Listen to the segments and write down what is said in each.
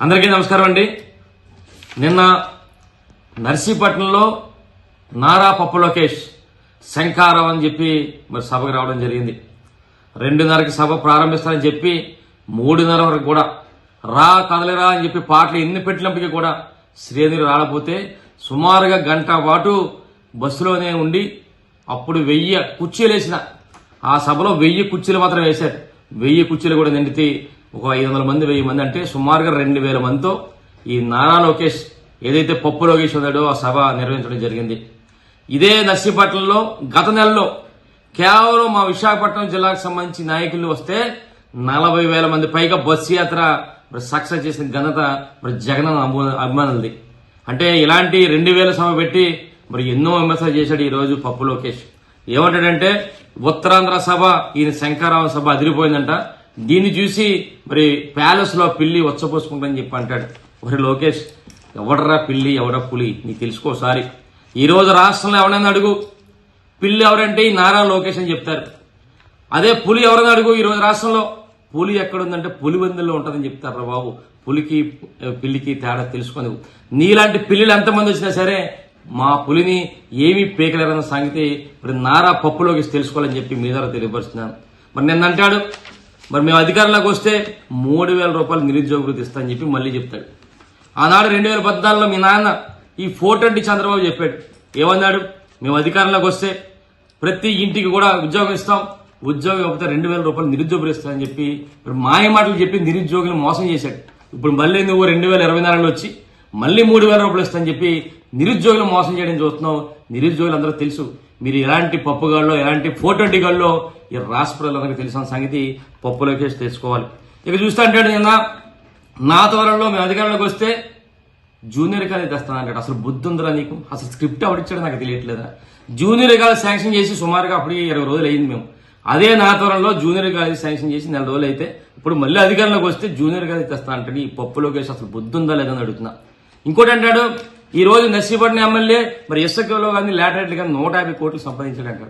అందరికీ నమస్కారం అండి. నిన్న నర్సీపట్నంలో నారా పప్పు లోకేష్ శంఖారం అని చెప్పి మరి సభకు రావడం జరిగింది. రెండున్నరకి సభ ప్రారంభిస్తారని చెప్పి మూడున్నర వరకు కూడా రా కదలిరా అని చెప్పి పాటలు ఎన్ని పెట్టినప్పటికీ కూడా శ్రేణులు రాకపోతే సుమారుగా గంట పాటు బస్సులోనే ఉండి అప్పుడు వెయ్యి కుర్చీలు వేసిన ఆ సభలో వెయ్యి కుర్చీలు మాత్రం వేశారు. వెయ్యి కుర్చీలు కూడా నిండితే ఒక ఐదు వందల మంది వెయ్యి మంది అంటే సుమారుగా రెండు వేల మందితో ఈ నారా లోకేష్ ఏదైతే పప్పు లోకేష్ ఉన్నాడో ఆ సభ నిర్వహించడం జరిగింది. ఇదే నర్సీపట్నంలో గత నెలలో కేవలం మా విశాఖపట్నం జిల్లాకు సంబంధించి నాయకులు వస్తే నలభై వేల మంది పైగా బస్సు యాత్ర సక్సెస్ చేసిన ఘనత మరి జగన్ అభిమానులది. అంటే ఇలాంటి రెండు వేల సభ పెట్టి మరి ఎన్నో విమర్శలు చేశాడు ఈరోజు పప్పు లోకేష్. ఏమంటాడంటే ఉత్తరాంధ్ర సభ ఈయన శంకరావ సభ అదిరిపోయిందంట. దీన్ని చూసి మరి ప్యాలెస్లో పిల్లి వచ్చపోసుకుంటుందని చెప్పి అంటాడు. మరి లోకేష్ ఎవడరా పిల్లి ఎవడ పులి? నీకు తెలుసుకోసారి ఈరోజు రాష్ట్రంలో ఎవరైనా అడుగు. పిల్లి ఎవరంటే ఈ నారా లోకేష్ అని చెప్తారు. అదే పులి ఎవరైనా అడుగు ఈ రోజు రాష్ట్రంలో? పులి ఎక్కడుందంటే పులిబందుల్లో ఉంటుందని చెప్తారు రా బాబు. పులికి పిల్లికి తేడా తెలుసుకొని నీలాంటి పిల్లిలు ఎంతమంది వచ్చినా సరే మా పులిని ఏమీ పీకలేరన్న సంగతి మరి నారా పప్పులోకి తెలుసుకోవాలని చెప్పి మీ ద్వారా తెలియపరుస్తున్నాను. మరి నిన్న అంటాడు మరి మేము అధికారంలోకి వస్తే మూడు వేల రూపాయలు నిరుద్యోగ ఇస్తా చెప్పి మళ్ళీ చెప్తాడు. ఆనాడు రెండు వేల పద్నాలుగులో మీ నాన్న ఈ ఫోర్ చంద్రబాబు చెప్పాడు. ఏమన్నాడు? మేము అధికారంలోకి వస్తే ప్రతి ఇంటికి కూడా ఉద్యోగం ఇస్తాం. ఉద్యోగం ఇవ్వకపోతే రెండు వేల రూపాయలు నిరుద్యోగులు ఇస్తామని చెప్పి ఇప్పుడు మాయ మాటలు చెప్పి నిరుద్యోగులు మోసం చేశాడు. ఇప్పుడు మళ్ళీ నువ్వు రెండు వేల ఇరవై నాలుగులో వచ్చి మళ్ళీ మూడు వేల రూపాయలు ఇస్తామని చెప్పి నిరుద్యోగులు మోసం చేయడం చూస్తున్నాం నిరుద్యోగులు అందరూ తెలుసు. మీరు ఎలాంటి పప్పుగాళ్ళో ఎలాంటి ఫోర్ ట్వంటీ గాళ్ళో ఈ రాష్ట్ర ప్రజలందరికీ తెలిసిన సంగతి పప్పు లోకేష్ తెలుసుకోవాలి ఇక చూస్తా అంటాడు నిన్న నా త్వరలో మేము అధికారంలోకి వస్తే జూనియర్ కాలేజ్ తెస్తాను అంటాడు. అసలు బుద్ధి ఉందిరా నీకు? అసలు స్క్రిప్ట్ ఎవరిచ్చాడు నాకు తెలియట్లేదా? జూనియర్ కాలేజ్ శాంక్షన్ చేసి సుమారుగా అప్పటికి ఇరవై రోజులు అయింది మేము. అదే నా త్వరలో జూనియర్ కాలేజ్ శాంక్షన్ చేసి నెల రోజులు అయితే ఇప్పుడు మళ్ళీ అధికారంలోకి వస్తే జూనియర్ కాలేజ్ తెస్తా అంటాడు. ఈ పప్పు అసలు బుద్ధి ఉందా లేదని అడుగుతున్నా. ఇంకోటి అంటాడు ఈ రోజు నర్సీపట్నం ఎమ్మెల్యే మరి ఇసుకలో కానీ లాటరేట్లు కానీ నూట యాభై కోట్లు సంపాదించాడు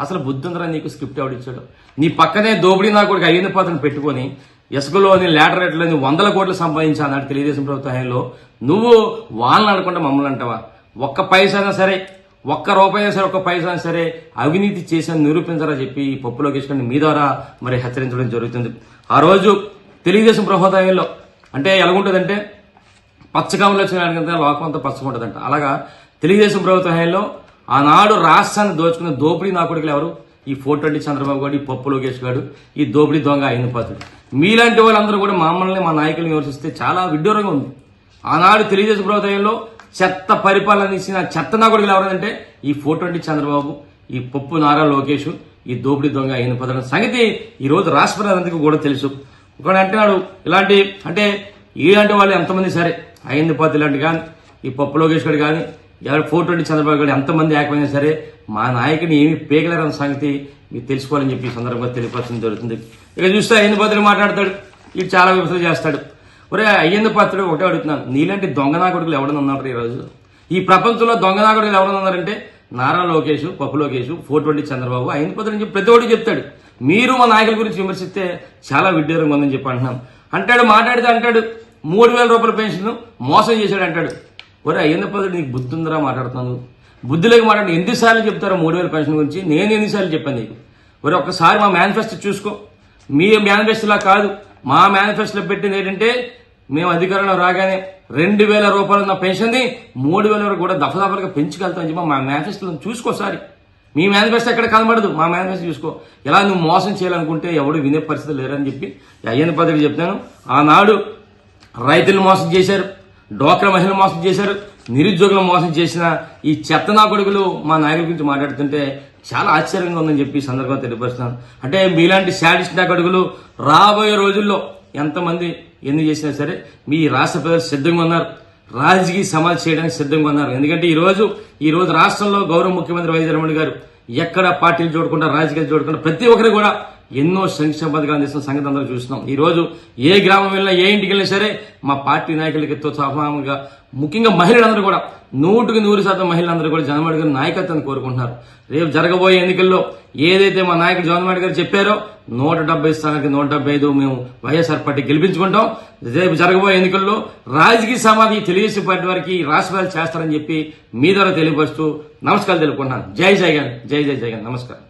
అసలు బుద్ధి నీకు స్క్రిప్ట్ ఎవడిచ్చాడు నీ పక్కనే దోపిడీ నా కొడుకు అయ్యింది పాత్రను పెట్టుకొని ఇసుకలోని లాటరేట్లోని వందల కోట్లు సంపాదించా అన్నాడు తెలుగుదేశం ప్రభుత్వ హయాంలో. నువ్వు వాళ్ళని అనుకుంటే మమ్మల్ని అంటావా? ఒక్క పైసా అయినా సరే ఒక్క రూపాయి సరే ఒక్క పైసా సరే అవినీతి చేశాను నిరూపించరా చెప్పి ఈ వేసుకుని మీ ద్వారా మరి హెచ్చరించడం జరుగుతుంది. ఆ రోజు తెలుగుదేశం ప్రభుత్వ అంటే ఎలాగుంటుందంటే పచ్చకాములు వచ్చిన లోకం అంతా పచ్చగా ఉంటుందంట. అలాగా తెలుగుదేశం ప్రభుత్వ హయాంలో ఆనాడు రాష్ట్రాన్ని దోచుకున్న దోపిడీ నా కొడుకులు ఎవరు? ఈ ఫోర్ ట్వంటీ చంద్రబాబు గారు ఈ పప్పు లోకేష్ గారు ఈ దోపిడీ దొంగ అయిన పాత్రుడు మీలాంటి వాళ్ళందరూ కూడా మమ్మల్ని మా నాయకులను విమర్శిస్తే చాలా విడ్డూరంగా ఉంది. ఆనాడు తెలుగుదేశం ప్రభుత్వంలో చెత్త పరిపాలన ఇచ్చిన చెత్త నా కొడుకులు ఎవరంటే ఈ ఫోర్ ట్వంటీ చంద్రబాబు ఈ పప్పు నారా లోకేష్ ఈ దోపిడీ దొంగ అయిన పదన సంగతి ఈ రోజు రాష్ట్ర కూడా తెలుసు. ఒకడు అంటున్నాడు ఇలాంటి అంటే ఇలాంటి వాళ్ళు ఎంతమంది సరే. అయ్యింది పాత్ర కానీ ఈ పప్పు లోకేష్ గారు కానీ ఎవరు ఫోర్ ట్వంటీ చంద్రబాబు గారు ఎంతమంది ఏకమైనా సరే మా నాయకుని ఏమి పేగలేరన్న సంగతి మీరు తెలుసుకోవాలని చెప్పి ఈ సందర్భంగా తెలియపరచడం జరుగుతుంది. ఇక చూస్తే అయ్యింది పాత్రుడు మాట్లాడతాడు ఇది చాలా విమర్శలు చేస్తాడు. ఒరే అయ్యింది పాత్రుడు ఒకటే అడుగుతున్నాను నీలాంటి దొంగ నాయకుడులు ఎవడన్నా ఉన్నారు ఈ రోజు ఈ ప్రపంచంలో దొంగ నాయకుడులు ఎవరైనా ఉన్నారంటే నారా లోకేష్ పప్పు లోకేష్ ఫోర్ ట్వంటీ చంద్రబాబు అయ్యింది పాత్రుడు చెప్పి ప్రతి ఒక్కటి చెప్తాడు. మీరు మా నాయకుల గురించి విమర్శిస్తే చాలా విడ్డూరంగా ఉందని చెప్పి అంటున్నాం. అంటాడు మాట్లాడితే అంటాడు మూడు వేల రూపాయల పెన్షన్ మోసం చేశాడు అంటాడు. ఒరే అయ్యన్న పదవి నీకు బుద్ధి ఉందిరా మాట్లాడుతున్నాను బుద్ధిలోకి మాట్లాడి ఎన్నిసార్లు చెప్తారో మూడు వేల పెన్షన్ గురించి? నేను ఎన్నిసార్లు చెప్పాను నీకు? ఒరే ఒక్కసారి మా మేనిఫెస్టో చూసుకో. మీ మేనిఫెస్టోలా కాదు. మా మేనిఫెస్టోలో పెట్టింది ఏంటంటే మేము అధికారంలో రాగానే రెండు వేల రూపాయలు ఉన్న పెన్షన్ని మూడు వేల వరకు కూడా దఫదఫలుగా పెంచుకెళ్తామని చెప్పి మా మేనిఫెస్టోలో చూసుకోసారి మీ మేనిఫెస్టో ఎక్కడ కనబడదు. మా మేనిఫెస్టో చూసుకో. ఎలా నువ్వు మోసం చేయాలనుకుంటే ఎవడు వినే పరిస్థితి లేరని చెప్పి అయ్యన్న పద్ధతి చెప్తాను ఆనాడు రైతులు మోసం చేశారు డోక్రా మహిళలు మోసం చేశారు నిరుద్యోగులు మోసం చేసిన ఈ చెత్త నా కొడుకులు మా నాయకుల గురించి మాట్లాడుతుంటే చాలా ఆశ్చర్యంగా ఉందని చెప్పి సందర్భంగా తెలియపరుస్తున్నాను. అంటే మీలాంటి శాడిస్ట్ నా కొడుకులు రాబోయే రోజుల్లో ఎంతమంది ఎన్ని చేసినా సరే మీ రాష్ట్ర ప్రజలు సిద్ధంగా ఉన్నారు. రాజకీయ సమాధి చేయడానికి సిద్ధంగా ఉన్నారు. ఎందుకంటే ఈ రోజు రాష్ట్రంలో గౌరవ ముఖ్యమంత్రి వైఎస్ రమణ గారు ఎక్కడ పార్టీలు చూడకుండా రాజకీయాలు చూడకుండా ప్రతి ఒక్కరు కూడా ఎన్నో సంక్షేమ పథకాలు అందిస్తున్న సంగతి అందరూ చూస్తున్నాం. ఈరోజు ఏ గ్రామం వెళ్ళినా ఏ ఇంటికి వెళ్ళినా సరే మా పార్టీ నాయకులకి సమానంగా ముఖ్యంగా మహిళలందరూ కూడా నూటికి నూరు శాతం మహిళలందరూ కూడా జగన్మోహన్ గారి నాయకత్వాన్ని కోరుకుంటున్నారు. రేపు జరగబోయే ఎన్నికల్లో ఏదైతే మా నాయకుడు జగన్మోహన్ గారు చెప్పారో నూట డెబ్బై స్థానానికి నూట డెబ్బై ఐదు మేము వైఎస్ఆర్ పార్టీ గెలిపించుకుంటాం. రేపు జరగబోయే ఎన్నికల్లో రాజకీయ సమాధి తెలుగుదేశం పార్టీ వారికి రాష్ట్రాలు చేస్తారని చెప్పి మీ ద్వారా తెలియపరుస్తూ నమస్కారాలు తెలుపుకుంటున్నాను. జై జగన్ జై జై జగన్. నమస్కారం.